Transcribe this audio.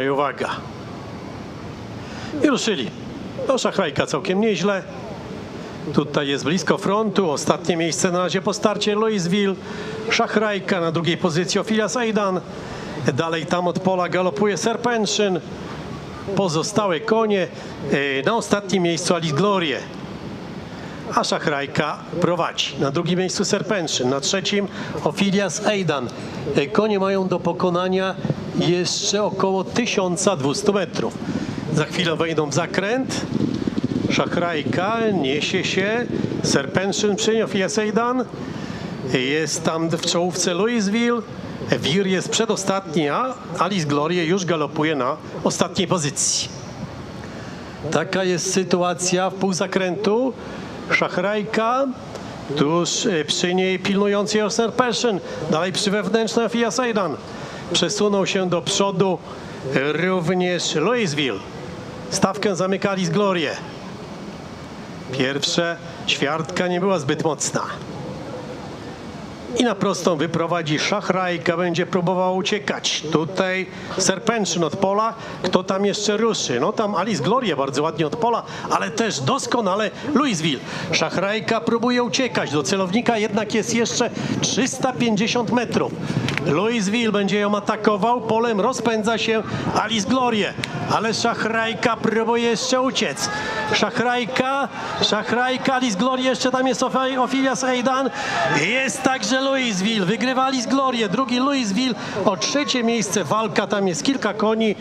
I uwaga. I ruszyli. No szachrajka całkiem nieźle. Tutaj jest blisko frontu. Ostatnie miejsce na razie po starcie Louisville. Szachrajka na drugiej pozycji Ofilia Saidan. Dalej tam od pola galopuje Serpenszyn. Pozostałe konie. e, Na ostatnim miejscu Alice Glorie. A Szachrajka prowadzi. Na drugim miejscu Serpenszyn, na trzecim Ofilias Eidan. E, Konie mają do pokonania jeszcze około 1200 metrów. Za chwilę wejdą w zakręt. Szachrajka niesie się. Serpenszyn przy niej, Ofilias Eidan. Jest tam w czołówce Louisville. Wir jest przedostatni, a Alice Glorie już galopuje na ostatniej pozycji. Taka jest sytuacja w pół zakrętu. Szachrajka, tuż przy niej pilnujący Osner Perszyn, dalej przy wewnętrznej Fia Sejdan. Przesunął się do przodu również Louisville. Stawkę zamykali z Glorie. Pierwsze ćwiartka nie była zbyt mocna. I na prostą wyprowadzi Szachrajka, będzie próbował uciekać. Tutaj Serpenszyn od pola. Kto tam jeszcze ruszy? No tam Alice Gloria bardzo ładnie od pola, ale też doskonale Louisville. Szachrajka próbuje uciekać. Do celownika jednak jest jeszcze 350 metrów. Louisville będzie ją atakował. Polem rozpędza się Alice Glorie. Ale Szachrajka próbuje jeszcze uciec. Szachrajka, Szachrajka, Alice Glorie, jeszcze tam jest Ofi- Ofilias Eidan. Jest także Louisville. Wygrywali z Glorie. Drugi Louisville o trzecie miejsce. Walka, tam jest kilka koni.